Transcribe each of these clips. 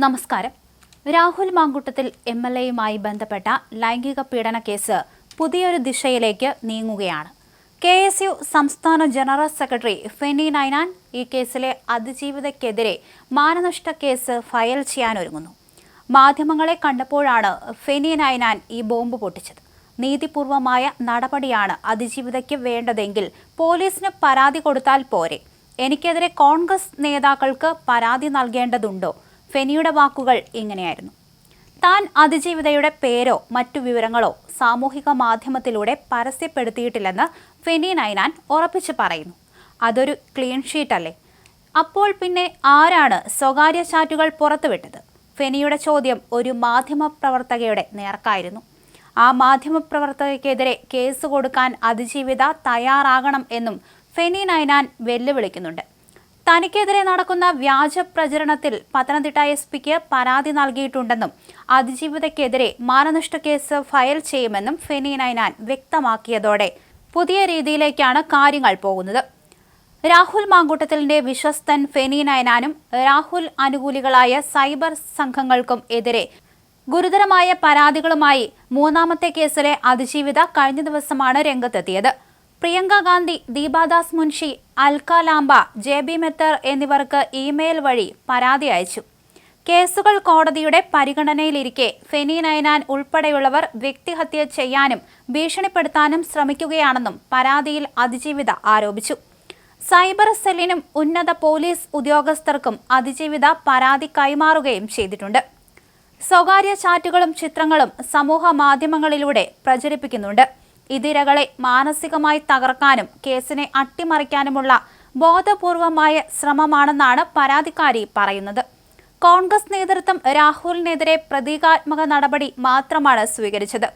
നമസ്കാരം. Rahul Mamkootathil M L എയുമായി ബന്ധപ്പെട്ട ലൈംഗിക പീഡന കേസ് പുതിയൊരു ദിശയിലേക്ക് നീങ്ങുകയാണ്. കെ എസ് യു സംസ്ഥാന ജനറൽ സെക്രട്ടറി ഫെനി നൈനാൻ ഈ കേസിലെ അതിജീവിതയ്ക്കെതിരെ മാനനഷ്ട കേസ് ഫയൽ ചെയ്യാനൊരുങ്ങുന്നു. മാധ്യമങ്ങളെ കണ്ടപ്പോഴാണ് ഫെനി നൈനാൻ ഈ ബോംബ് പൊട്ടിച്ചത്. നീതിപൂർവമായ നടപടിയാണ് അതിജീവിതയ്ക്ക് വേണ്ടതെങ്കിൽ പോലീസിന് പരാതി കൊടുത്താൽ പോരെ. എനിക്കെതിരെ കോൺഗ്രസ് നേതാക്കൾക്ക് പരാതി നൽകേണ്ടതുണ്ടോ? ഫെനിയുടെ വാക്കുകൾ ഇങ്ങനെയായിരുന്നു. താൻ അതിജീവിതയുടെ പേരോ മറ്റു വിവരങ്ങളോ സാമൂഹിക മാധ്യമത്തിലൂടെ പരസ്യപ്പെടുത്തിയിട്ടില്ലെന്ന് ഫെനി നൈനാൻ ഉറപ്പിച്ചു പറയുന്നു. അതൊരു ക്ലീൻ ഷീറ്റ് അല്ലേ അപ്പോൾ പിന്നെ ആരാണ് സ്വകാര്യ ചാറ്റുകൾ പുറത്തുവിട്ടത്? ഫെനിയുടെ ചോദ്യം ഒരു മാധ്യമ പ്രവർത്തകയുടെ നേർക്കായിരുന്നു. ആ മാധ്യമപ്രവർത്തകയ്ക്കെതിരെ കേസ് കൊടുക്കാൻ അതിജീവിത തയ്യാറാകണം എന്നും ഫെനി നൈനാൻ വെല്ലുവിളിക്കുന്നുണ്ട്. തനിക്കെതിരെ നടക്കുന്ന വ്യാജ പ്രചരണത്തിൽ പത്തനംതിട്ട എസ് പിക്ക് പരാതി നൽകിയിട്ടുണ്ടെന്നും അതിജീവിതയ്ക്കെതിരെ മാനനഷ്ട കേസ് ഫയൽ ചെയ്യുമെന്നും ഫെനി നൈനാൻ വ്യക്തമാക്കിയതോടെ പുതിയ രീതിയിലേക്കാണ് കാര്യങ്ങൾ പോകുന്നത്. രാഹുൽ മാങ്കൂട്ടത്തിലിന്റെ വിശ്വസ്തൻ ഫെനി നയനാനും രാഹുൽ അനുകൂലികളായ സൈബർ സംഘങ്ങൾക്കും എതിരെ ഗുരുതരമായ പരാതികളുമായി മൂന്നാമത്തെ കേസിലെ അതിജീവിത കഴിഞ്ഞ ദിവസമാണ് രംഗത്തെത്തിയത്. പ്രിയങ്ക ഗാന്ധി ദീപാദാസ് മുൻഷി അൽക്ക ലാംബ ജെ ബി മെത്തർ എന്നിവർക്ക് ഇമെയിൽ വഴി പരാതി അയച്ചു. കേസുകൾ കോടതിയുടെ പരിഗണനയിലിരിക്കെ ഫെനി നയനാൻ ഉൾപ്പെടെയുള്ളവർ വ്യക്തിഹത്യ ചെയ്യാനും ഭീഷണിപ്പെടുത്താനും ശ്രമിക്കുകയാണെന്നും പരാതിയിൽ അതിജീവിത ആരോപിച്ചു. സൈബർ സെല്ലിനും ഉന്നത പോലീസ് ഉദ്യോഗസ്ഥർക്കും അതിജീവിത പരാതി കൈമാറുകയും ചെയ്തിട്ടുണ്ട്. സ്വകാര്യ ചാറ്റുകളും ചിത്രങ്ങളും സമൂഹ മാധ്യമങ്ങളിലൂടെ പ്രചരിപ്പിക്കുന്നുണ്ട്. ഇതിരകളെ മാനസികമായി തകർക്കാനും കേസിനെ അട്ടിമറിക്കാനുമുള്ള ബോധപൂർവമായ ശ്രമമാണെന്നാണ് പരാതിക്കാരി പറയുന്നത്. കോൺഗ്രസ് നേതൃത്വം രാഹുലിനെതിരെ പ്രതീകാത്മക നടപടി മാത്രമാണ് സ്വീകരിച്ചത്.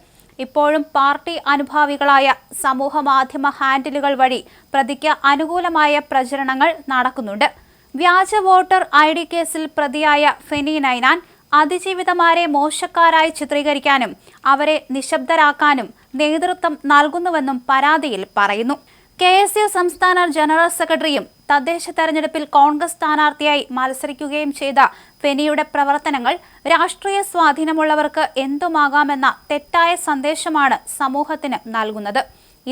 ഇപ്പോഴും പാർട്ടി അനുഭാവികളായ സമൂഹ മാധ്യമ ഹാൻഡിലുകൾ വഴി പ്രതിക്ക് അനുകൂലമായ പ്രചരണങ്ങൾ നടക്കുന്നുണ്ട്. വ്യാജ വോട്ടർ ഐ ഡി കേസിൽ പ്രതിയായ ഫെനി നൈനാൻ അതിജീവിതമാരെ മോശക്കാരായി ചിത്രീകരിക്കാനും അവരെ നിശബ്ദരാക്കാനും നേതൃത്വം നൽകുന്നുവെന്നും പരാതിയിൽ പറയുന്നു. കെ എസ് യു സംസ്ഥാന ജനറൽ സെക്രട്ടറിയും തദ്ദേശ തെരഞ്ഞെടുപ്പിൽ കോൺഗ്രസ് സ്ഥാനാർത്ഥിയായി മത്സരിക്കുകയും ചെയ്ത ഫെനിയുടെ പ്രവർത്തനങ്ങൾ രാഷ്ട്രീയ സ്വാധീനമുള്ളവർക്ക് എന്തുമാകാമെന്ന തെറ്റായ സന്ദേശമാണ് സമൂഹത്തിന് നൽകുന്നത്.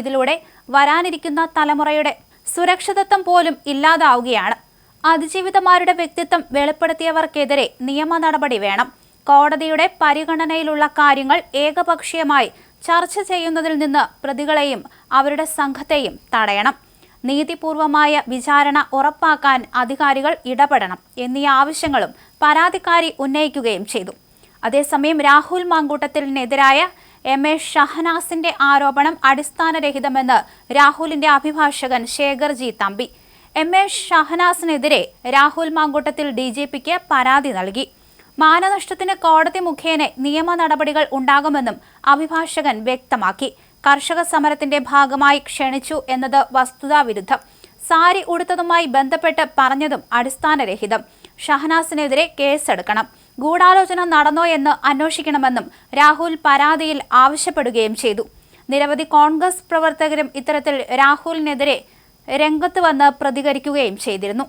ഇതിലൂടെ വരാനിരിക്കുന്ന തലമുറയുടെ സുരക്ഷിതത്വം പോലും ഇല്ലാതാവുകയാണ്. അതിജീവിതമാരുടെ വ്യക്തിത്വം വെളിപ്പെടുത്തിയവർക്കെതിരെ നിയമ നടപടി വേണം. കോടതിയുടെ പരിഗണനയിലുള്ള കാര്യങ്ങൾ ഏകപക്ഷീയമായി ചർച്ച ചെയ്യുന്നതിൽ നിന്ന് പ്രതികളെയും അവരുടെ സംഘത്തെയും തടയണം. നീതിപൂർവമായ വിചാരണ ഉറപ്പാക്കാൻ അധികാരികൾ ഇടപെടണം എന്നീ ആവശ്യങ്ങളും പരാതിക്കാരി ഉന്നയിക്കുകയും ചെയ്തു. അതേസമയം രാഹുൽ മാങ്കൂട്ടത്തിനെതിരായ എം എ ഷഹനാസിന്റെ ആരോപണം അടിസ്ഥാനരഹിതമെന്ന് രാഹുലിന്റെ അഭിഭാഷകൻ ശേഖർജി തമ്പി. എം എ ഷഹനാസിനെതിരെ രാഹുൽ മാങ്കൂട്ടത്തിൽ ഡി ജി പിക്ക് പരാതി നൽകി. മാനനഷ്ടത്തിന് കോടതി മുഖേന നിയമ നടപടികൾ ഉണ്ടാകുമെന്നും അഭിഭാഷകൻ വ്യക്തമാക്കി. കർഷക സമരത്തിന്റെ ഭാഗമായി ക്ഷണിച്ചു എന്നത് വസ്തുതാവിരുദ്ധം. സാരി ഉടുത്തതുമായി ബന്ധപ്പെട്ട് പറഞ്ഞതും അടിസ്ഥാനരഹിതം. ഷഹനാസിനെതിരെ കേസെടുക്കണം. ഗൂഢാലോചന നടന്നോ എന്ന് അന്വേഷിക്കണമെന്നും രാഹുൽ പരാതിയിൽ ആവശ്യപ്പെടുകയും ചെയ്തു. നിരവധി കോൺഗ്രസ് പ്രവർത്തകരും ഇത്തരത്തിൽ രാഹുലിനെതിരെ രംഗത്ത് വന്ന് പ്രതികരിക്കുകയും ചെയ്തിരുന്നു.